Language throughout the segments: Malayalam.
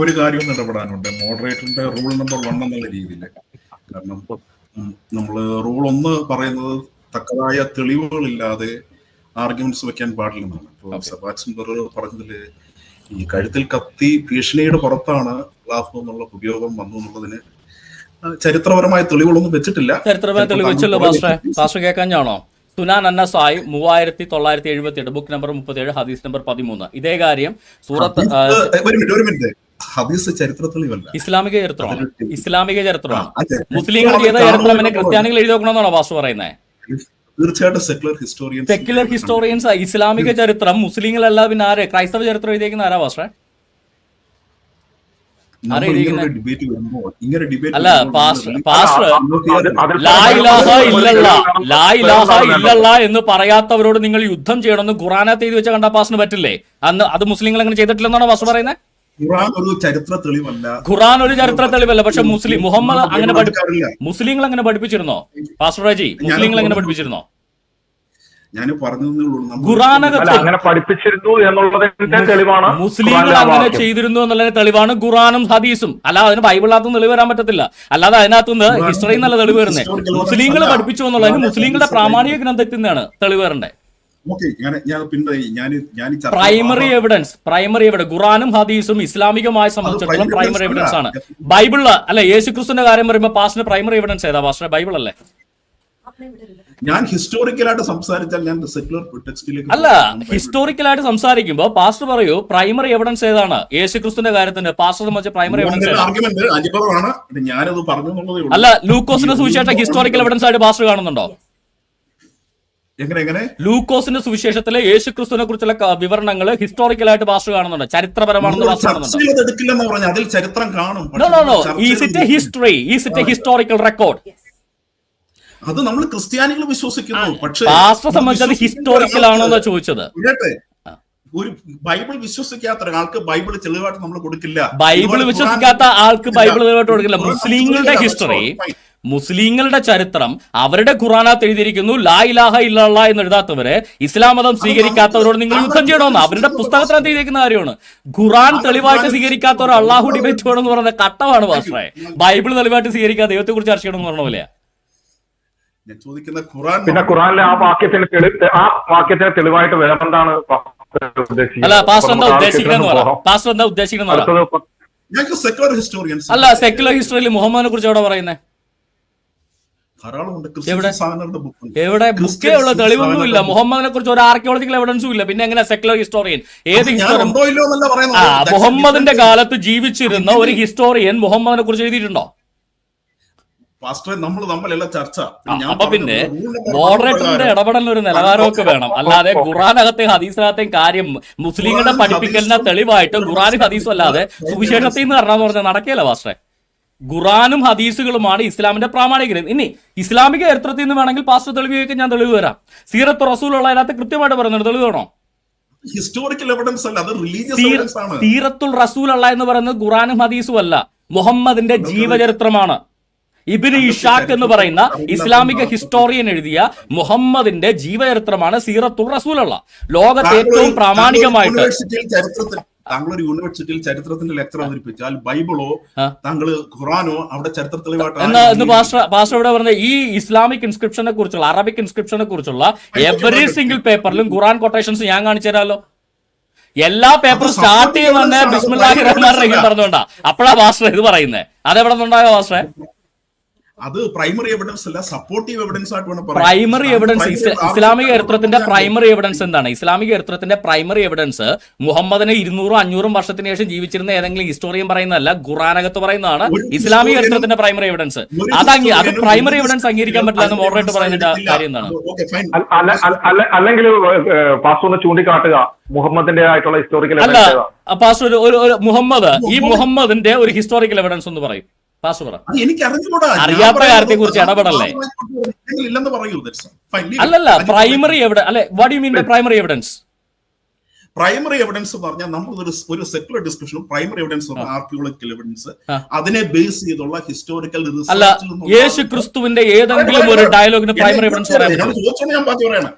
ഒരു കാര്യം ഇടപെടാനുണ്ട്. മോഡറേറ്ററിന്റെ റൂൾ നമ്പർ വൺ എന്നുള്ള രീതിയിൽ. കാരണം നമ്മൾ റൂൾ ഒന്ന് പറയുന്നത് തക്കതായ തെളിവുകളില്ലാതെ ആർഗ്യുമെന്റ്സ് വെക്കാൻ പാടില്ലെന്നാണ്. ഇപ്പോൾ സെബാസ്റ്റ്യൻ ബെറർ പറഞ്ഞതിൽ ഈ കഴുത്തിൽ കത്തി ഭീഷണിയുടെ പുറത്താണ് ക്ലാസ് എന്നുള്ള ഉപയോഗം വന്നു എന്നുള്ളതിന് ചരിത്രപരമായ തെളിവുകളൊന്നും വെച്ചിട്ടില്ല. ചരിത്രപരമായ തെളിവ് വെച്ചല്ലോ കേൾക്കാഞ്ഞാണോ സുനാൻ അന്നസായി മൂവായിരത്തി തൊള്ളായിരത്തി എഴുപത്തി എട്ട് ബുക്ക് നമ്പർ മുപ്പത്തേഴ് ഹദീസ് നമ്പർ പതിമൂന്ന്. ഇതേ കാര്യം സൂറത്ത് ഹദീസ്- ഇസ്ലാമിക ചരിത്രമാണ്? ഇസ്ലാമിക ചരിത്രമാണ്? മുസ്ലിം മുസ്ലിങ്ങൾ ചെയ്ത ചരിത്രം? ക്രിസ്ത്യാനികൾ എഴുതി നോക്കണമെന്നാണോ വാസു പറയുന്നത് തീർച്ചയായിട്ടും സെക്കുലർ ഹിസ്റ്റോറിയൻസ് സെക്യുലർ ഹിസ്റ്റോറിയൻസ് ഇസ്ലാമിക ചരിത്രം മുസ്ലിങ്ങളല്ല പിന്നെ ആര്? ക്രൈസ്തവ ചരിത്രം എഴുതിയേക്കുന്ന ആരാ പാസ്റ്ററെ ഇല്ലല്ല എന്ന് പറയാത്തവരോട് നിങ്ങൾ യുദ്ധം ചെയ്യണമെന്ന് ഖുറാനത്ത് എഴുതി വെച്ച കണ്ട പാസ്റ്റിന് പറ്റില്ലേ അന്ന് അത് മുസ്ലിങ്ങൾ അങ്ങനെ ചെയ്തിട്ടില്ലെന്നാണോ പാസ് പറയുന്നത് ഖുറാൻ ഒരു ചരിത്ര തെളിവല്ല ഖുറാൻ ഒരു ചരിത്ര തെളിവല്ല പക്ഷെ മുസ്ലിം മുഹമ്മദ് അങ്ങനെ മുസ്ലിങ്ങൾ അങ്ങനെ പഠിപ്പിച്ചിരുന്നോ പാസ്റ്റർ രാജി മുസ്ലിങ്ങൾ അങ്ങനെ പഠിപ്പിച്ചിരുന്നോ ഞാൻ പറഞ്ഞു നമ്മൾ അല്ല അങ്ങനെ പഠിപ്പിച്ചിരുന്നു എന്നുള്ളതിന്റെ തെളിവാണ് മുസ്ലിങ്ങൾ അങ്ങനെ ചെയ്തിരുന്നു എന്നുള്ള തെളിവാണ് ഖുറാനും ഹദീസും. അല്ലാതെ അതിന് ബൈബിളിനകത്ത് തെളിവ് വരാൻ പറ്റത്തില്ല. അല്ലാതെ അതിനകത്ത് നിന്ന് ഹിസ്റ്ററി നല്ല തെളിവ് വരുന്നത് മുസ്ലിങ്ങൾ പഠിപ്പിച്ചു എന്നുള്ളതിന് മുസ്ലിങ്ങളുടെ പ്രാമാണിക ഗ്രന്ഥത്തിൽ നിന്നാണ് തെളിവ് വരണ്ടേ ഓക്കെ ഞാൻ ഞാൻ പിന്നെ ഞാൻ ഞാൻ പ്രൈമറി എവിഡൻസ് പ്രൈമറി എവിഡൻസ് ഖുറാനും ഹദീസും ഇസ്ലാമികമായി സംബന്ധിച്ചിടത്തോളം പ്രൈമറി എവിഡൻസ് ആണ് അല്ല. ബൈബിളിൽ അല്ലെ യേശുക്രിസ്തുവിന്റെ കാര്യം പറയുമ്പോൾ പാസ്റ്റിന് പ്രൈമറി എവിഡൻസ് ഏതാ? പാസ്റ്റിന് ബൈബിൾ അല്ലേ ഞാൻ ഹിസ്റ്റോറിക്കലായിട്ട് സംസാരിച്ചാൽ ഞാൻ സെക്യുലർ ടെക്സ്റ്റിലേക്ക് അല്ല ഹിസ്റ്റോറിക്കലായിട്ട് സംസാരിക്കുമ്പോൾ പാസ്റ്റർ പറയൂ പ്രൈമറി എവിഡൻസ് ഏതാണ്? യേശുക്രിസ്തുവിന്റെ കാര്യത്തിന് പാസ്റ്റർ സംബന്ധിച്ച പ്രൈമറി എവിഡൻസ് ആർഗ്യുമെന്റ് അജിബറാണ്. ഞാനത് പറഞ്ഞു എന്നുള്ളതേ ഉള്ളൂ. അല്ല ലൂക്കോസിന്റെ സുവിശേഷം ഹിസ്റ്റോറിക്കൽ എവിഡൻസ് ആയിട്ട് പാസ്റ്റർ കാണുന്നുണ്ടോ? എങ്ങനെ എങ്ങനെ? ലൂക്കോസിന്റെ സുവിശേഷത്തിലെ യേശു ക്രിസ്തുവിനെ കുറിച്ചുള്ള വിവരണങ്ങൾ ഹിസ്റ്റോറിക്കൽ ആയിട്ട് പാസ്റ്റർ കാണുന്നുണ്ട്? ചരിത്രപരമാണെന്ന് history is it historical record അത് നമ്മൾ ക്രിസ്ത്യാനികൾ വിശ്വസിക്കുന്നു. പക്ഷേ സംബന്ധിച്ചത് ഹിസ്റ്റോറിക്കൽ ആണോ എന്നാ ചോദിച്ചത്. ഒരു ബൈബിൾ വിശ്വസിക്കാത്ത ഒരാൾക്ക് ബൈബിൾ തെളിവായിട്ട് നമ്മൾ കൊടുക്കില്ല. ബൈബിൾ വിശ്വസിക്കാത്ത ആൾക്ക് ബൈബിൾ തെളിവായിട്ട് കൊടുക്കില്ല. മുസ്ലിങ്ങളുടെ ഹിസ്റ്ററി. മുസ്ലിങ്ങളുടെ ചരിത്രം അവരുടെ ഖുറാനാത്ത് എഴുതിയിരിക്കുന്നു ലാ ഇലാഹ ഇല്ലാ എന്ന് എഴുതാത്തവരെ ഇസ്ലാം മതം സ്വീകരിക്കാത്തവരോട് നിങ്ങൾ യുദ്ധം ചെയ്യണമെന്ന്? അവരുടെ പുസ്തകത്തിനകത്ത് എഴുതിയിരിക്കുന്ന കാര്യമാണ്. ഖുറാൻ തെളിവായിട്ട് സ്വീകരിക്കാത്തവർ അള്ളാഹു ഡിബേറ്റ് വേണമെന്ന് പറഞ്ഞ കട്ടമാണ് ഭാഷ ബൈബിൾ തെളിവായിട്ട് സ്വീകരിക്കാത്ത ദൈവത്തെ കുറിച്ച് ചർച്ച ചെയ്യണമെന്ന് പറഞ്ഞ പോലെയാ. ഞാൻ ചോദിക്കുന്ന ഖുറാൻ പിന്നെ ഖുറാനിലെ ആ വാക്യത്തിന് ആ വാക്യത്തിന് തെളിവായിട്ട് വേറെന്താണ് ഉദ്ദേശിക്കുന്നത്? അല്ല പാസ്റ്റർ എന്താ. പാസ്റ്റർ എന്താ ഞങ്ങൾക്ക് സെക്യുലർ ഹിസ്റ്റോറിയൻസ് അല്ല സെക്കുലർ ഹിസ്റ്ററിയിൽ മുഹമ്മദിനെ കുറിച്ച് എവിടെ പറയുന്നത് എവിടെ? ബുക്ക് എവിടെ? ബുക്കേ ഉള്ള തെളിവൊന്നും ഇല്ല മുഹമ്മദിനെ കുറിച്ച് ഒരു ആർക്കിയോളജിക്കൽ എവിഡൻസും ഇല്ല. പിന്നെ എങ്ങനെ സെക്കുലർ ഹിസ്റ്റോറിയൻ ഏത് മുഹമ്മദിന്റെ കാലത്ത് ജീവിച്ചിരുന്ന ഒരു ഹിസ്റ്റോറിയൻ മുഹമ്മദിനെ കുറിച്ച് എഴുതിയിട്ടുണ്ടോ? പാസ്റ്റർ നമ്മൾ തമ്മിലല്ല ചർച്ച. ഞാൻ അപ്പൊ പിന്നെ മോഡറേറ്ററിന്റെ ഇടപെടലിന് ഒരു നിലവാരമൊക്കെ വേണം. അല്ലാതെ ഖുറാനകത്തെയും ഹദീസിനകത്തെയും കാര്യം മുസ്ലിങ്ങളുടെ ഖുറാനും പഠിപ്പിക്കലിന്റെ തെളിവായിട്ട് ഖുറാനും ഹദീസും അല്ലാതെ സുവിശേഷത്തിൽ നിന്ന് പറഞ്ഞാന്ന് പറഞ്ഞാൽ നടക്കില്ല പാസ്റ്ററെ. ഖുറാനും ഹദീസുകളുമാണ് ഇസ്ലാമിന്റെ പ്രാമാണികരം ഇനി ഇസ്ലാമിക ചരിത്രത്തിൽ നിന്ന് വേണമെങ്കിൽ പാസ്റ്റർ തെളിവ് ചോദിക്കാൻ ഞാൻ തെളിവ് തരാം. സീറത്ത് റസൂലുള്ള അതിനകത്ത് കൃത്യമായിട്ട് പറയുന്നുണ്ട്. തെളിവ് വേണോ? ഹിസ്റ്റോറിക്കൽ എവിഡൻസ് അല്ല അത് റിലീജിയസ് സീറത്തുൽ റസൂൽ അല്ല എന്ന് പറയുന്നത് ഖുറാനും ഹദീസും അല്ല. മുഹമ്മദിന്റെ ജീവചരിത്രമാണ്. ഇബിന് ഇഷാഖ് എന്ന് പറയുന്ന ഇസ്ലാമിക ഹിസ്റ്റോറിയൻ എഴുതിയ മുഹമ്മദിന്റെ ജീവചരിത്രമാണ് സീറത്തുൽ റസൂലുള്ള. ലോകത്തെ ഏറ്റവും പ്രാമാണികമായിട്ട് താങ്കൾ ഒരു യൂണിവേഴ്സിറ്റിയിൽ ചരിത്രത്തിന്റെ ലെക്ചർ അവതരിപ്പിച്ചാൽ ബൈബിളോ. താങ്കൾ ഖുറാനോ അവിടെ ചരിത്ര തെളിവായിട്ട് പറഞ്ഞ ഈ ഇസ്ലാമിക് ഇൻസ്ക്രിപ്ഷനെ കുറിച്ചുള്ള അറബിക് ഇൻസ്ക്രിപ്ഷനെ കുറിച്ചുള്ള എവറി സിംഗിൾ പേപ്പറിലും ഖുറാൻ കൊട്ടേഷൻസ് ഞാൻ കാണിച്ചു തരാമല്ലോ എല്ലാ പേപ്പറും സ്റ്റാർട്ട് ചെയ്യുന്ന ബിസ്മില്ലാഹി റഹ്മാൻ റഹീം പറഞ്ഞുകൊണ്ടാ. അപ്പോഴാ പാസ്റ്റർ ഇത് പറയുന്നത് അതെവിടെ നിന്നുണ്ടായോ പാസ്റ്ററെ? അത് പ്രൈമറി എവിഡൻസ് അല്ല സപ്പോർട്ടീവ് എവിഡൻസ് ആയിട്ട് വേണം. പ്രൈമറി എവിഡൻസ് ഇസ്ലാമിക ചരിത്രത്തിന്റെ പ്രൈമറി എവിഡൻസ് എന്താണ്? ഇസ്ലാമിക ചരിത്രത്തിന്റെ പ്രൈമറി എവിഡൻസ് മുഹമ്മദിനെ ഇരുന്നൂറും അഞ്ഞൂറും വർഷത്തിന് ശേഷം ജീവിച്ചിരുന്ന ഏതെങ്കിലും ഹിസ്റ്റോറിയൻ പറയുന്നതല്ല ഖുറാനകത്ത് പറയുന്നതാണ് ഇസ്ലാമിക ചരിത്രത്തിന്റെ പ്രൈമറി എവിഡൻസ് അത് അങ്ങ് അത് പ്രൈമറി എവിഡൻസ് അംഗീകരിക്കാൻ പറ്റില്ല എന്ന് മോഡറേറ്റ് പറയുന്നതിന്റെ കാര്യം എന്താണ്? അല്ലെങ്കിൽ പാസ് ഒന്ന് ചൂണ്ടിക്കാട്ടുക. മുഹമ്മദിന്റെ ആയിട്ടുള്ള ഹിസ്റ്റോറിക്കൽ അല്ല പാസ്റ്റർ ഒരു മുഹമ്മദ് ഈ മുഹമ്മദിന്റെ ഒരു ഹിസ്റ്റോറിക്കൽ എവിഡൻസ് എന്ന് പറയും. അത് എനിക്ക് അറിഞ്ഞുകൂടാ അറിയാത്ത കാര്യത്തെ കുറിച്ച് ഇടപെടല്ലേ? ഇല്ലെന്ന് പറയൂ അല്ലല്ല പ്രൈമറി എവിടെ അല്ലെ what you mean by primary evidence primary evidence പറഞ്ഞാൽ നമ്മൾ ഒരു ഒരു സെക്കുലർ ഡിസ്കഷനും പ്രൈമറി എവിഡൻസ് ആർക്കിയോളജിക്കൽ എവിഡൻസ് അതിനെ ബേസ് ചെയ്തുള്ള ഹിസ്റ്റോറിക്കൽ അല്ല യേശു ക്രിസ്തുവിന്റെ ഏതെങ്കിലും ഒരു ഡയലോഗിന് പ്രൈമറി എവിഡൻസ് ചോദിച്ചോണ്ട് ഞാൻ ബാക്കി പറയണം.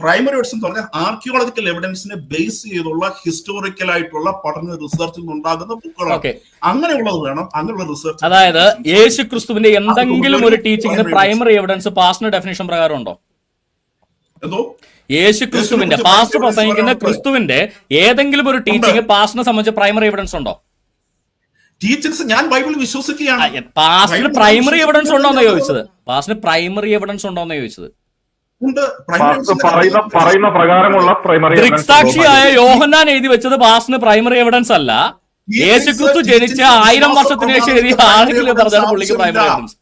പ്രൈമറി എവിഡൻസ് എന്ന് പറഞ്ഞാൽ ആർക്കിയോളജിക്കൽ എവിഡൻസിനെ ബേസ് ചെയ്തുള്ള ഹിസ്റ്റോറിക്കൽ ആയിട്ടുള്ള പഠന റിസർച്ചിൽ നിന്നുണ്ടാകുന്ന ബുക്കുകളാണ് അങ്ങനെയുള്ളത് വേണം അങ്ങനെയുള്ള റിസർച്ച് അതായത് യേശു ക്രിസ്തുവിന്റെ എന്തെങ്കിലും ഒരു ടീച്ചിങ്ങിന് പ്രൈമറി എവിഡൻസ് പാസ്റ്റിന് ഡെഫിനേഷൻ പ്രകാരം ഉണ്ടോ? എന്തോ? യേശു ക്രിസ്തുവിന്റെ പാസ്റ്റ് പ്രസംഗിക്കുന്ന ക്രിസ്തുവിന്റെ ഏതെങ്കിലും ഒരു ടീച്ചിങ് പാസ്റ്റിനെ സംബന്ധിച്ച് പ്രൈമറി എവിഡൻസ് ഉണ്ടോ? ടീച്ചേഴ്സ് ഞാൻ ബൈബിൾ വിശ്വസിക്കുകയാണ്. പാസ്റ്റിന് പ്രൈമറി എവിഡൻസ് ഉണ്ടോ എന്ന് ചോദിച്ചത്? പാസ്റ്റിന് പ്രൈമറി എവിഡൻസ് ഉണ്ടോ എന്ന് ചോദിച്ചത്? ഉണ്ട്. പറയുന്ന പറയുന്ന പ്രകാരമുള്ള പ്രൈമറി ദൃക്സാക്ഷിയായ യോഹന്നാൻ എഴുതി വെച്ചത് പാസ്റ്റിന് പ്രൈമറി എവിഡൻസ് അല്ല. യേശുക്രിസ്തു ജനിച്ച ആയിരം വർഷത്തിന് ശേഷം എഴുതിയ ആളുകൾ പറഞ്ഞാണ് പുള്ളിക്ക് പ്രൈമറി എവിഡൻസ്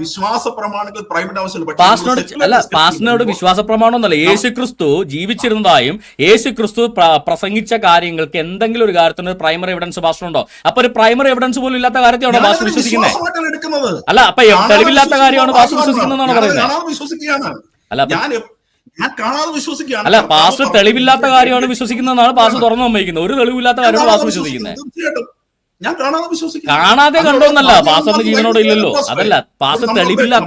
വിശ്വാസ പ്രമാണങ്ങൾ പ്രൈമറി ആവശ്യമില്ല പക്ഷേ പാസ്റ്റിനോട് secular അല്ല പാസ്റ്റിനോട് വിശ്വാസ പ്രമാണമൊന്നുമല്ല യേശു ക്രിസ്തു ജീവിച്ചിരുന്നതായും യേശു ക്രിസ്തു പ്രസംഗിച്ച കാര്യങ്ങൾക്ക് എന്തെങ്കിലും ഒരു കാര്യത്തിന് പ്രൈമറി എവിഡൻസ് പാസ്റ്റിനുണ്ടോ അപ്പൊ ഒരു പ്രൈമറി എവിഡൻസ് പോലും ഇല്ലാത്ത കാര്യത്തിലാണോ പാസ്റ്റ് വിശ്വസിക്കുന്നത്? അല്ല അപ്പൊ തെളിവില്ലാത്ത കാര്യമാണ് പാസ്റ്റ് വിശ്വസിക്കുന്നതെന്നാണ് പറയുന്നത്? അല്ല അല്ല പാസ് തെളിവില്ലാത്ത കാര്യമാണ് വിശ്വസിക്കുന്നതെന്നാണ് പാസ് തുറന്നു വന്നിരിക്കുന്നത്. ഒരു തെളിവില്ലാത്ത കാര്യമാണ് പാസ് വിശ്വസിക്കുന്നത്. ഞാൻ കാണാതെ വിശ്വസിക്കുന്നു. കാണാതെ കണ്ടോന്നല്ല പാസ്റ്റർ പാസ്റ്ററിന് ജീവനോട് ഇല്ലല്ലോ അതല്ല പാസ്റ്റർ തെളിവില്ലാത്ത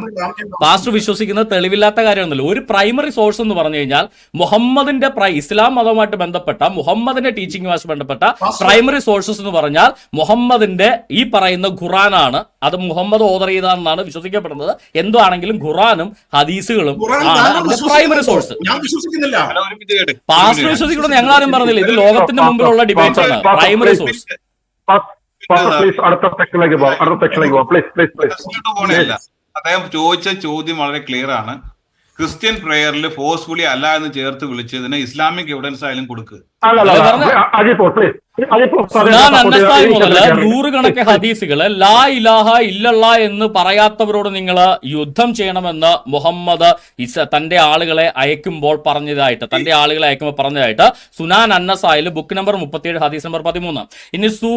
പാസ്റ്റർ വിശ്വസിക്കുന്നത് തെളിവില്ലാത്ത കാര്യമൊന്നുമില്ല. ഒരു പ്രൈമറി സോഴ്സ് എന്ന് പറഞ്ഞു കഴിഞ്ഞാൽ മുഹമ്മദിന്റെ പ്രൈ ഇസ്ലാം മതവുമായിട്ട് ബന്ധപ്പെട്ട മുഹമ്മദിന്റെ ടീച്ചിങ്ങുമായിട്ട് ബന്ധപ്പെട്ട പ്രൈമറി സോഴ്സസ് എന്ന് പറഞ്ഞാൽ മുഹമ്മദിന്റെ ഈ പറയുന്ന ഖുറാനാണ്. അത് മുഹമ്മദ് ഓർഡർ ചെയ്താണെന്നാണ് വിശ്വസിക്കപ്പെടുന്നത്. എന്തോ ആണെങ്കിലും ഖുറാനും ഹദീസുകളും ആണ് പ്രൈമറി സോഴ്സ്. പാസ്റ്റർ വിശ്വസിക്കണം ഞങ്ങളാരും പറഞ്ഞില്ല. ഇത് ലോകത്തിന്റെ മുമ്പിലുള്ള ഡിബേറ്റ് ആണ്. പ്രൈമറി സോഴ്സ് പ്ലീസ് അടുത്ത സെക്ഷനിലേക്ക് പോവാം അടുത്ത സെക്ഷനിലേക്ക് പോവാം പ്ലീസ് പ്ലീസ് പ്ലീസ് പ്രശ്നമായിട്ട് പോകണല്ല അദ്ദേഹം ചോദിച്ച ചോദ്യം വളരെ ക്ലിയർ ആണ്. ക്രിസ്ത്യൻ പ്രേയറിൽ ഫോഴ്സ്ഫുള്ളി അല്ല എന്ന് ചേർത്ത് വിളിച്ചതിന് ഇസ്ലാമിക് എവിഡൻസ് ആയാലും കൊടുക്കുക മുതൽ നൂറുകണക്കിന് ഹദീസുകൾ ലാ ഇലാഹ ഇല്ലല്ല എന്ന് പറയാത്തവരോട് നിങ്ങൾ യുദ്ധം ചെയ്യണമെന്ന് മുഹമ്മദ് ഇസ തന്റെ ആളുകളെ അയക്കുമ്പോൾ പറഞ്ഞതായിട്ട് തന്റെ ആളുകളെ അയക്കുമ്പോൾ പറഞ്ഞതായിട്ട് സുനാൻ അന്നസായിൽ ബുക്ക് നമ്പർ മുപ്പത്തിയേഴ് ഹദീസ് നമ്പർ പതിമൂന്ന്. ഇനി സു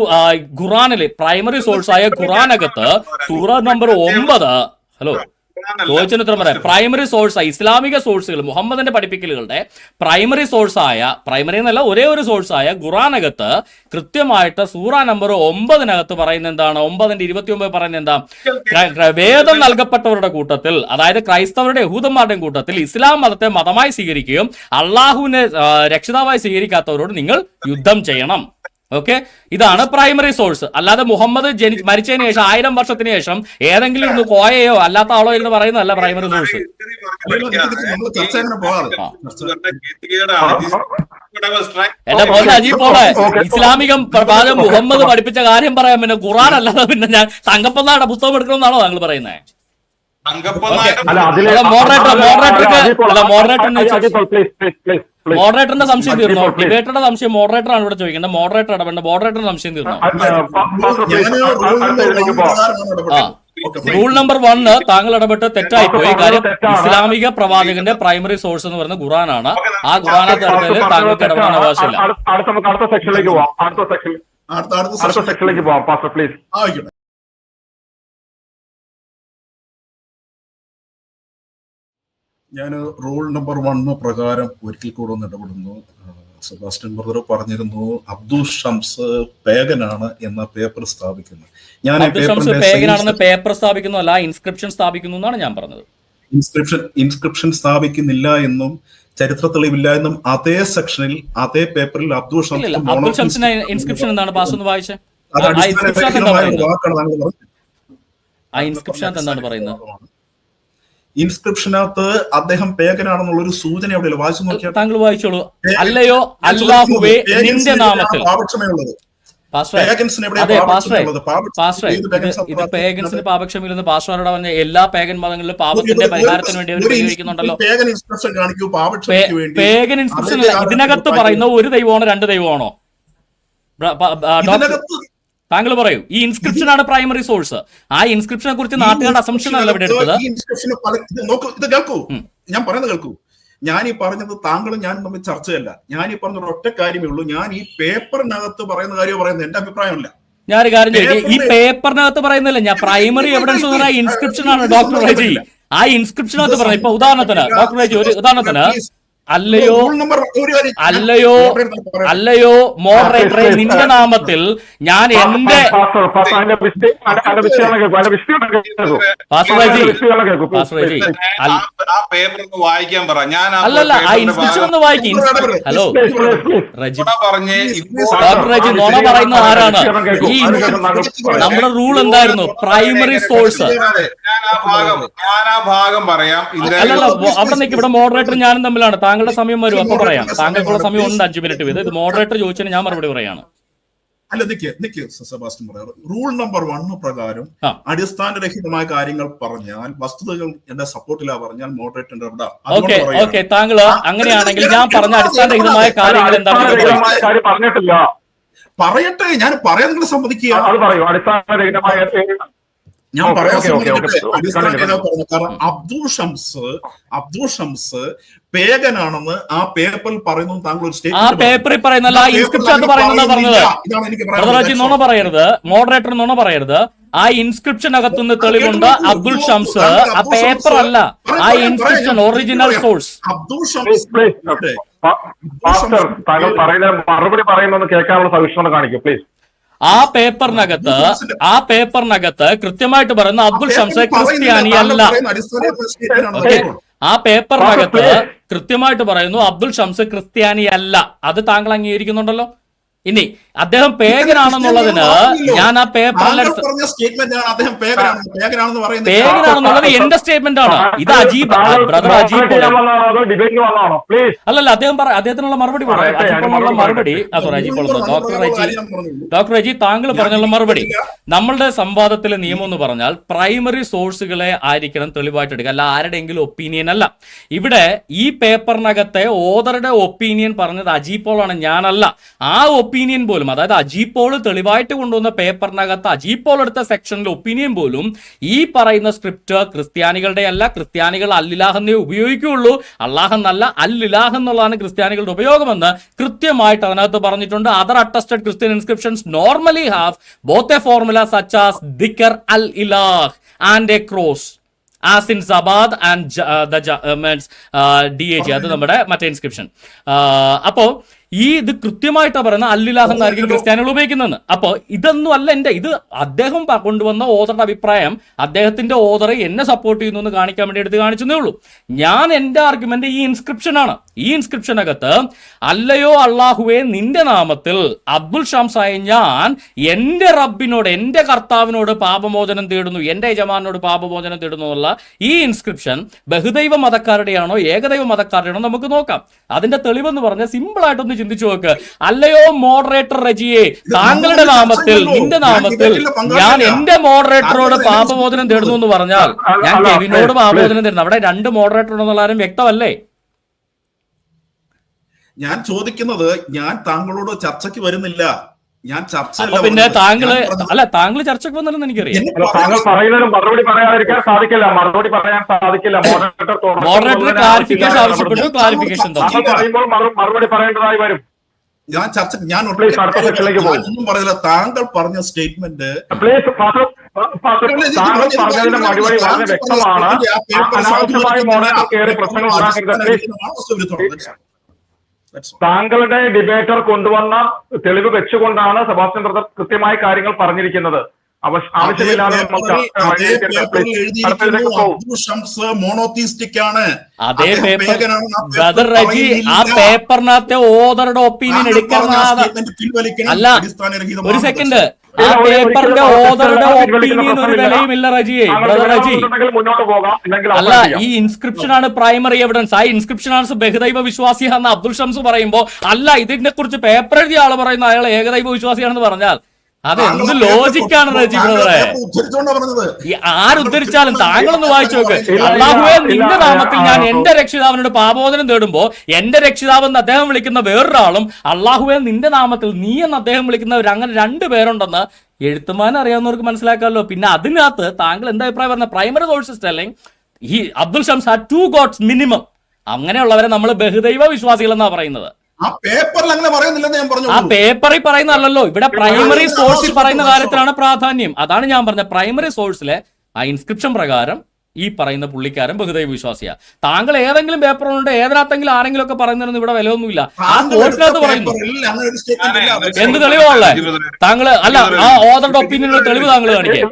ഖുറാനിലെ പ്രൈമറി സോഴ്സ് ആയ ഖുറാനകത്ത് സൂറ നമ്പർ ഒമ്പത് ഹലോ ചോദിച്ചതിന് പറയാം. പ്രൈമറി സോഴ്സ് ഇസ്ലാമിക സോഴ്സുകൾ മുഹമ്മദിന്റെ പഠിപ്പിക്കലുകളുടെ പ്രൈമറി സോഴ്സ് ആയ പ്രൈമറി എന്നല്ല ഒരേ ഒരു സോഴ്സ് ആയ ഖുറാനകത്ത് കൃത്യമായിട്ട് സൂറ നമ്പർ ഒമ്പതിനകത്ത് പറയുന്ന എന്താണ്? ഒമ്പതിന്റെ ഇരുപത്തി ഒമ്പത് പറയുന്ന എന്താ? വേദം നൽകപ്പെട്ടവരുടെ കൂട്ടത്തിൽ അതായത് ക്രൈസ്തവരുടെ യഹൂദന്മാരുടെയും കൂട്ടത്തിൽ ഇസ്ലാം മതത്തെ മതമായി സ്വീകരിക്കുകയും അള്ളാഹുവിനെ രക്ഷിതാവായി സ്വീകരിക്കാത്തവരോട് നിങ്ങൾ യുദ്ധം ചെയ്യണം. ഓക്കെ ഇതാണ് പ്രൈമറി സോഴ്സ് അല്ലാതെ മുഹമ്മദ് ജനി മരിച്ചതിന് ശേഷം ആയിരം വർഷത്തിന് ശേഷം ഏതെങ്കിലും ഇരുന്ന് കോയയോ അല്ലാത്ത ആളോ ഇരുന്ന് പറയുന്നതല്ല പ്രൈമറി സോഴ്സ് എന്റെ പോലെ അജീബ് പോളെ. ഇസ്ലാമികം പ്രവാചകൻ മുഹമ്മദ് പഠിപ്പിച്ച കാര്യം പറയാൻ പിന്നെ ഖുറാൻ അല്ലാതെ പിന്നെ ഞാൻ തങ്കപ്പന്നാടെ പുസ്തകം എടുക്കണമെന്നാണോ താങ്കൾ പറയുന്നത് മോഡറേറ്റർ അതിലെ അല്ല, moderator, മോഡറേറ്ററിന്റെ സംശയം തീർന്നു ഡിബേറ്ററുടെ സംശയം മോഡറേറ്റർ ആണ് ഇവിടെ ചോദിക്കുന്നത് മോഡറേറ്റർ ഇടപെടേണ്ട മോഡറേറ്ററിന്റെ സംശയം തീർന്നോ റൂൾ നമ്പർ വണ്ണ് താങ്കൾ ഇടപെട്ട് തെറ്റായി പോയി കാര്യം ഇസ്ലാമിക പ്രവാചകന്റെ പ്രൈമറി സോഴ്സ് എന്ന് പറയുന്നത് ഖുറാനാണ് ആ ഖുറാനെ തരത്തിൽ താങ്കൾക്ക് ഇടപെടാൻ അവകാശമില്ല അടുത്ത സെക്ഷനിലേക്ക് പോവാം അടുത്ത സെക്ഷനിലേക്ക് പോവാം പ്ലീസ് ഞാൻ റൂൾ നമ്പർ വൺ പ്രകാരം ഒരിക്കൽ കൂടെ ഒന്ന് ഇടപെടുന്നു. സെബാസ്റ്റ്യൻ ബ്രദർ പറഞ്ഞിരുന്നു അബ്ദുൾ ഷംസ് പേഗനാണ് എന്ന പേപ്പർ സ്ഥാപിക്കുന്നു. ഞാൻ പേഗനാണെന്ന് പേപ്പർ സ്ഥാപിക്കുന്നതല്ല ഇൻസ്ക്രിപ്ഷൻ സ്ഥാപിക്കുന്നു എന്നാണ് ഞാൻ പറഞ്ഞത്. ഇൻസ്ക്രിപ്ഷൻ ഇൻസ്ക്രിപ്ഷൻ സ്ഥാപിക്കുന്നില്ല എന്നും ചരിത്ര തെളിവില്ല എന്നും അതേ സെക്ഷനിൽ അതേ പേപ്പറിൽ അബ്ദുൾ ഷംസ് ഷംസിന്റെ ഇൻസ്ക്രിപ്ഷൻ എന്താണ്? പാസ് ഒന്ന് വായിച്ചത് ആ ഇൻസ്ക്രിപ്ഷൻ എന്താണ് അടിസ്ഥാനപരമായ ഇൻസ്ക്രിപ്ഷനകത്ത് അദ്ദേഹം പേഗനാണെന്നുള്ള ഒരു സൂചന എവിടെയല്ല വായിച്ചു നോക്കിയാൽ താങ്കൾ വായിച്ചോളൂ. അല്ലയോ? അല്ലാഹുവേ നിന്റെ നാമത്തിൽ. പാപക്ഷമയുള്ളത്? പേഗൻസിന് എവിടെ അതെ പാസ്റ്ററെ പാപക്ഷമയുള്ളത്? പാപക്ഷമ പാസ്റ്ററെ ഏത് ഇത് പേഗൻസ് ഇത് ആണ് പേഗൻസിന് പാപക്ഷമില്ലെന്ന് പാസ്റ്ററോട് പറഞ്ഞ എല്ലാ പേഗൻ മതങ്ങളിലും പാപത്തിന്റെ പരിഹാരത്തിന് വേണ്ടി അവർ ഉപയോഗിക്കുന്നുണ്ടല്ലോ. പേഗൻ ഇൻസ്ക്രിപ്ഷൻ ഇതിനകത്ത് പറയുന്ന ഒരു ദൈവമാണോ രണ്ട് ദൈവമാണോ? ഡോക്ടർ താങ്കൾ പറയൂ ഈ ഇൻസ്ക്രിപ്ഷൻ ആണ് പ്രൈമറി സോഴ്സ് ആ ഇൻസ്ക്രിപ്ഷനെ കുറിച്ച് നാട്ടുകാരുടെ അസംഷൻ അല്ല ഇവിടെ എടുത്തത്. കേൾക്കൂ. ഞാൻ പറയുന്നത് കേൾക്കൂ. ഞാൻ ഈ പറഞ്ഞത് താങ്കളും ഞാനും തമ്മിൽ ചർച്ചയല്ല. ഞാൻ ഈ പറഞ്ഞ ഒറ്റ കാര്യമേ ഉള്ളൂ. ഞാൻ ഈ പേപ്പറിനകത്ത് പറയുന്ന കാര്യം പറയുന്നത് എന്റെ അഭിപ്രായമല്ല. ഞാനൊരു കാര്യം ചോദിക്കാം ഈ പേപ്പറിനകത്ത് പറയുന്നില്ല ഞാൻ പ്രൈമറി എവിഡൻസ് ഇൻസ്ക്രിപ്ഷൻ ആണ്. ഡോക്ടർ റേജി. ആ ഇൻസ്ക്രിപ്ഷനകത്ത് പറഞ്ഞു ഇപ്പൊ ഉദാഹരണത്തിന് ഡോക്ടർ റേജി ഒരു ഉദാഹരണത്തിന് അല്ലയോ അല്ലയോ അല്ലയോ മോഡറേറ്ററെ നിന്റെ നാമത്തിൽ ഞാൻ എന്റെ വായിക്കാൻ പറ ഞാൻ ആ അല്ലല്ല ആ പേപ്പറിന്റെ ഒന്ന് വായിക്കും ഹലോ. റജി ഡോക്ടർ റജി നോണ പറയുന്നത് ആരാണ് ഈ നമ്മുടെ റൂൾ എന്തായിരുന്നു പ്രൈമറി സോഴ്സ് ഞാൻ ആ ഭാഗം ഞാൻ ആ ഭാഗം പറയാം അല്ലല്ല അവിടെ നിൽക്കും ഇവിടെ മോഡറേറ്റർ ഞാനും തമ്മിലാണ് താങ്കളുടെ സമയം വരും. അപ്പൊ പറയാം. താങ്കൾക്കുള്ള സമയം ഉണ്ട് അഞ്ചു മിനിറ്റ് വീതം. ഇത് മോഡറേറ്റർ ചോദിച്ചതിന് ഞാൻ മറുപടി പറയാണ്. അല്ല നിക്ക് നിക്ക് സെബാസ്റ്റ്യൻ പറയാറ് റൂൾ നമ്പർ വൺ പ്രകാരം അടിസ്ഥാനരഹിതമായ കാര്യങ്ങൾ പറഞ്ഞാൽ വസ്തുതകൾ എന്റെ സപ്പോർട്ടിലാ പറഞ്ഞാൽ മോഡറേറ്ററിന്റെ ഇവിടെ ഓക്കെ ഓക്കെ താങ്കൾ അങ്ങനെയാണെങ്കിൽ ഞാൻ പറഞ്ഞ അടിസ്ഥാനരഹിതമായ കാര്യങ്ങൾ എന്താണ് കാര്യം പറഞ്ഞിട്ടില്ല. പറയട്ടെ ഞാൻ പറയാൻ നിങ്ങൾ സമ്മതിക്കുക അത് പറയൂ. അടിസ്ഥാനരഹിതമായ ഞാൻ പറയാൻ ഓക്കേ, ഓക്കേ, ഓക്കേ. അടിസ്ഥാനരഹിതമായി പറഞ്ഞു കാരണം അബ്ദുൾ ഷംസ് അബ്ദുൾ ഷംസ് പേഗനാണെന്ന് ആ പേപ്പറിൽ പറയുന്നു താങ്കൾ ഒരു ആ പേപ്പറിൽ പറയുന്നല്ല ആ ഇൻസ്ക്രിപ്ഷൻ പറഞ്ഞത്. ഇതാണ് എനിക്ക് പ്രധാനമന്ത്രി നുണ പറയരുത്. മോഡറേറ്റർ നുണ പറയരുത്. ആ ഇൻസ്ക്രിപ്ഷൻ അകത്തുനിന്ന് തെളിവുണ്ട് അബ്ദുൾ ഷംസ്. ആ പേപ്പർ അല്ല. ആ inscription original source Abdul Shams താങ്കൾ പറയുന്ന മറുപടി പറയുന്നത് കേൾക്കാനുള്ള സവിഷ്ണത കാണിക്കും പ്ലീസ് ആ പേപ്പറിനകത്ത് ആ പേപ്പറിനകത്ത് കൃത്യമായിട്ട് പറയുന്ന അബ്ദുൾ ഷംസ ക്രിസ്ത്യാനി അല്ല ഓക്കെ. ആ പേപ്പറിനകത്ത് കൃത്യമായിട്ട് പറയുന്നു അബ്ദുൾ ഷംസ് ക്രിസ്ത്യാനി അല്ല അത് താങ്കൾ അംഗീകരിക്കുന്നുണ്ടല്ലോ? ഇനി അദ്ദേഹം പേഗനാണെന്നുള്ളതിന് ഞാൻ ആ പേപ്പറിലെ പേഗനാണെന്നുള്ളത് എന്റെ സ്റ്റേറ്റ്മെന്റ് ആണ് ഇത് അജീബ് ബ്രദർ അജീബ് അല്ലല്ല അദ്ദേഹം പറ അദ്ദേഹത്തിനുള്ള മറുപടി പറയാം മറുപടി sorry Ajeeb Paul doctor Reji doctor Reji താങ്കൾ പറഞ്ഞുള്ള മറുപടി നമ്മളുടെ സംവാദത്തിലെ നിയമം എന്ന് പറഞ്ഞാൽ പ്രൈമറി സോഴ്സുകളെ ആയിരിക്കണം തെളിവായിട്ട് എടുക്കുക അല്ല ആരുടെയെങ്കിലും ഒപ്പീനിയൻ അല്ല ഇവിടെ ഈ പേപ്പറിനകത്തെ ഓതറുടെ ഒപ്പീനിയൻ പറഞ്ഞത് അജീബ് പോളാണ് ആണ് ഞാനല്ല ആ ഒപ്പീനിയൻ പോലും അതായത് അജീബ് പോൾ തെളിവായിട്ട് കൊണ്ടുവന്ന പേപ്പറിനകത്ത് അജീബ് പോൾ എടുത്ത സെക്ഷനിലെ ഒപ്പീനിയൻ പോലും ഈ പറയുന്ന സ്ക്രിപ്റ്റ് ക്രിസ്ത്യാനികളുടെ അല്ല ക്രിസ്ത്യാനികൾ അല്ലിലാഹെന്നേ ഉപയോഗിക്കുകയുള്ളൂ. അള്ളാഹെന്നല്ല അല്ലിലാഹ് എന്നുള്ളതാണ് ക്രിസ്ത്യാനികളുടെ ഉപയോഗമെന്ന് കൃത്യമായിട്ട് അതിനകത്ത് പറഞ്ഞിട്ടുണ്ട്. Other attested Christian inscriptions normally have both a formula such as ദിക്കർ അൽ ഇലാഹ് and a cross as in Zabad and the means D A G അത് നമ്മുടെ മറ്റേ ഇൻസ്ക്രിപ്ഷൻ അപ്പോൾ ഈ ഇത് കൃത്യമായിട്ടാണ് പറയുന്നത് അല്ലിലാഹ് എന്നായിരിക്കും ക്രിസ്ത്യാനികൾ ഉപയോഗിക്കുന്നതെന്ന്. അപ്പോൾ ഇതൊന്നും അല്ല എന്റെ ഇത് അദ്ദേഹം കൊണ്ടുവന്ന ഓതറുടെ അഭിപ്രായം. അദ്ദേഹത്തിന്റെ ഓതറെ എന്നെ സപ്പോർട്ട് ചെയ്യുന്നു എന്ന് കാണിക്കാൻ വേണ്ടി എടുത്ത് കാണിച്ചതേ ഉള്ളൂ. ഞാൻ എന്റെ ആർഗ്യുമെന്റ് ഈ ഇൻസ്ക്രിപ്ഷൻ ആണ്. ഈ ഇൻസ്ക്രിപ്ഷനകത്ത് അല്ലയോ അള്ളാഹുവെ നിന്റെ നാമത്തിൽ അബ്ദുൽ ഷംസായ ഞാൻ എന്റെ റബ്ബിനോട് എന്റെ കർത്താവിനോട് പാപമോചനം തേടുന്നു എന്റെ യജമാനോട് പാപമോചനം തേടുന്നു എന്നുള്ള ഈ ഇൻസ്ക്രിപ്ഷൻ ബഹുദൈവ മതക്കാരുടെയാണോ ഏകദൈവ മതക്കാരുടെയാണോ നമുക്ക് നോക്കാം. അതിന്റെ തെളിവെന്ന് പറഞ്ഞാൽ സിമ്പിൾ ആയിട്ടൊന്ന് ചിന്തിച്ചു നോക്ക്. അല്ലയോ മോഡറേറ്റർ റജിയെ താങ്കളുടെ നാമത്തിൽ നിന്റെ നാമത്തിൽ ഞാൻ എന്റെ മോഡറേറ്ററോട് പാപമോചനം തേടുന്നു എന്ന് പറഞ്ഞാൽ ഞാൻ കെവിനോട് പാപമോചനം തേടുന്നു. അവിടെ രണ്ട് മോഡറേറ്റർ ഉണ്ടെന്നുള്ള ആരും വ്യക്തമല്ലേ? ഞാൻ ചോദിക്കുന്നത് ഞാൻ താങ്കളോട് ചർച്ചയ്ക്ക് വരുന്നില്ല. ഞാൻ ചർച്ച പിന്നെ താങ്കൾ അല്ല താങ്കൾ ചർച്ചയ്ക്ക് വന്നില്ലെന്ന് എനിക്കറിയാം. താങ്കൾ പറയുന്നതിന് മറുപടി പറയാതിരിക്കാൻ സാധിക്കില്ല. മറുപടി പറയാൻ സാധിക്കില്ല. മോഡറേറ്റർ ക്ലാരിഫിക്കേഷൻ ആവശ്യപ്പെട്ടു. ക്ലാരിഫിക്കേഷൻ താങ്കൾ പറയുമ്പോൾ മറുപടി പറയേണ്ടതായി വരും. ഞാൻ ചർച്ച ഞാൻ. ഒന്നും പറയുന്നില്ല താങ്കൾ പറഞ്ഞ സ്റ്റേറ്റ്മെന്റ് പ്ലീസ് പാസ്റ്റർ, പാസ്റ്റർ, താങ്കൾ പറഞ്ഞതിന്റെ മറുപടി വളരെ വ്യക്തമാണ്. അനാവശ്യമായി മോഡറേറ്റർ പ്രശ്നങ്ങൾ ഉണ്ടാക്കരുത്. താങ്കളുടെ ഡിബേറ്റർ കൊണ്ടുവന്ന തെളിവ് വെച്ചുകൊണ്ടാണ് സെബാസ്റ്റ്യൻ ബ്രദർ കൃത്യമായ കാര്യങ്ങൾ പറഞ്ഞിരിക്കുന്നത്. ആവശ്യമില്ലാതെ അതേ പേപ്പർ ആ ബ്രദർ പേപ്പർ റജി ആ പേപ്പറിനകത്തെ ഓതറുടെ ഒപ്പീനിയൻ എടുക്കുന്ന അല്ല ഒരു സെക്കൻഡ് ആ പേപ്പറിന്റെ പ്രശ്നമില്ല. ഒപ്പീനിയൻ ഒരു വിലയുമില്ല റജിയെ. റജി. അല്ല ഈ ഇൻസ്ക്രിപ്ഷൻ ആണ് പ്രൈമറി എവിഡൻസ് ആ ഇൻസ്ക്രിപ്ഷൻ ആണ് ബഹുദൈവ വിശ്വാസിയാണെന്ന് എന്ന് അബ്ദുൾ ഷംസ് പറയുമ്പോ അല്ല ഇതിനെ കുറിച്ച് പേപ്പർ എഴുതിയ ആൾ പറയുന്ന അയാൾ ഏകദൈവ വിശ്വാസിയാണെന്ന് പറഞ്ഞാൽ അത് എന്ത് ലോജിക്കാണ് റജി ബ്രദറെ? ഉദ്ധരിച്ചുകൊണ്ടാ പറഞ്ഞത് ആരുദ്ധരിച്ചാലും താങ്കളൊന്ന് വായിച്ചു നോക്ക്. അള്ളാഹുവെ നിന്റെ നാമത്തിൽ ഞാൻ എന്റെ രക്ഷിതാവിനോട് പാപോധനം തേടുമ്പോ എന്റെ രക്ഷിതാവ് എന്ന് അദ്ദേഹം വിളിക്കുന്ന വേറൊരാളും അള്ളാഹുവെ നിന്റെ നാമത്തിൽ നീ എന്ന് അദ്ദേഹം വിളിക്കുന്നവർ അങ്ങനെ രണ്ടു പേരുണ്ടെന്ന് എഴുത്തുമാൻ അറിയാവുന്നവർക്ക് മനസ്സിലാക്കാമല്ലോ. പിന്നെ അതിനകത്ത് താങ്കൾ എന്താ അഭിപ്രായം പറഞ്ഞ പ്രൈമറി സോഴ്സസ് അല്ലെങ്കിൽ ഈ Abdul Shams had two gods minimum അങ്ങനെയുള്ളവരെ നമ്മൾ ബഹുദൈവ വിശ്വാസികൾ എന്നാ പറയുന്നത്. ആ പേപ്പറിൽ അങ്ങനെ പറയുന്നില്ലെന്ന് ഞാൻ പറഞ്ഞു ആ പേപ്പറിൽ പറയുന്നതല്ലോ ഇവിടെ പ്രൈമറി സോഴ്സിൽ പറയുന്ന കാര്യത്തിലാണ് പ്രാധാന്യം. അതാണ് ഞാൻ പറഞ്ഞത്. പ്രൈമറി സോഴ്സിലെ ആ ഇൻസ്ക്രിപ്ഷൻ പ്രകാരം ഈ പറയുന്ന പുള്ളിക്കാരൻ ബഹുദൈവ വിശ്വാസിയാ. താങ്കൾ ഏതെങ്കിലും പേപ്പർ ഉണ്ട് ഏതിനകത്തെങ്കിലും ആരെങ്കിലും ഒക്കെ പറയുന്നതെന്ന് ഇവിടെ വിലയൊന്നുമില്ല. ആ കോർട്ടിനകത്ത് പറയുന്നു. എന്ത് തെളിവാണുള്ളേ താങ്കൾ അല്ല ആ ഓതറുടെ ഒപ്പീനിയനുള്ള തെളിവ് താങ്കൾ കാണിക്കേ.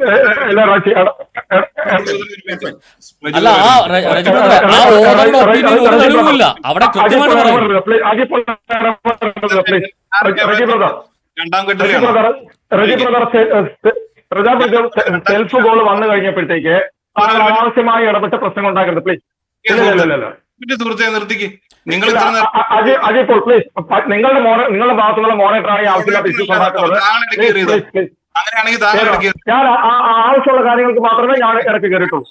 അല്ല ആ രജപുത്ര ആ ഓതറുടെ ഒപ്പീനിയൻ ഒരു തെളിവുമില്ല. അവിടെ കൃത്യമായിട്ട് പറയും. അജി പ്ലീസ് റജി ബ്രദർ രണ്ടാം ഘട്ടത്തിലാണ് സെൽഫ് ഗോൾ വന്നു കഴിഞ്ഞപ്പോഴത്തേക്ക് താങ്കൾ അനാവശ്യമായി ഇടപെട്ട് പ്രശ്നങ്ങൾ ഉണ്ടാക്കരുത് പ്ലീസ് സുഹൃത്തെ നിർത്തിക്ക്. നിങ്ങൾ പ്ലീസ് നിങ്ങളുടെ മോണ നിങ്ങളുടെ ഭാഗത്തുള്ള മോണിറ്ററായി ആവശ്യമില്ലാത്ത ഇഷ്യൂസ് ഉണ്ടാക്കുന്നത്. അങ്ങനെയാണെങ്കിൽ ഞാൻ ആവശ്യമുള്ള കാര്യങ്ങൾക്ക് മാത്രമേ ഞാൻ ഇടയ്ക്ക് കയറിയിട്ടുള്ളൂ.